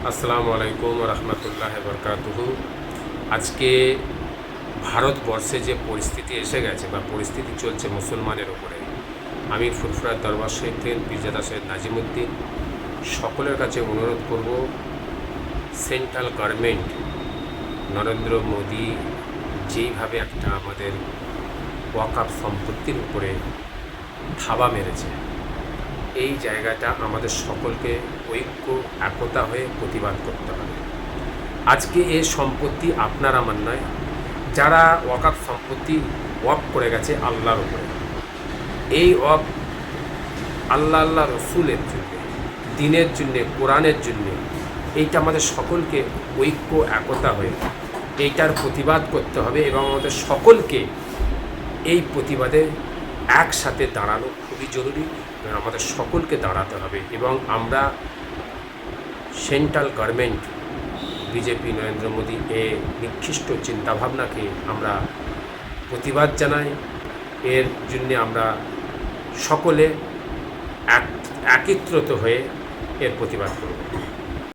আসসালামু আলাইকুম রহমতুল্লাহ বরকাতুহু আজকে ভারতবর্ষে যে পরিস্থিতি এসে গেছে বা পরিস্থিতি চলছে মুসলমানের ওপরে আমি ফুরফুরার দরবার শহীদ পীরজাদা সৈয়দ নাজিমুদ্দিন সকলের কাছে অনুরোধ করব, সেন্ট্রাল গভর্নমেন্ট নরেন্দ্র মোদী যেইভাবে একটা আমাদের ওয়াকাপ সম্পত্তির উপরে থাবা মেরেছে এই জায়গাটা আমাদের সকলকে ঐক্য, একতা হয়ে প্রতিবাদ করতে হবে। আজকে এ সম্পত্তি আপনার আমার নয়। যারা ওয়াকাফ সম্পত্তি ওয়াক করে গেছে আল্লাহর উপরে। এই ওয়াক আল্লাহ আল্লাহ রসুলের জন্য, দিনের জন্যে, কোরআনের জন্যে, এইটা আমাদের সকলকে ঐক্য, একতা হয়ে এইটার প্রতিবাদ করতে হবে এবং আমাদের সকলকে এই প্রতিবাদে একসাথে দাঁড়ানো খুবই জরুরি। এবং আমাদের সকলকে দাঁড়াতে হবে এবং আমরা central government, BJP, Narendra Modi এ নিকৃষ্ট চিন্তাভাবনাকে আমরা প্রতিবাদ জানাই। এর জন্যে আমরা সকলে এক, একত্রিত হয়ে এর প্রতিবাদ করব।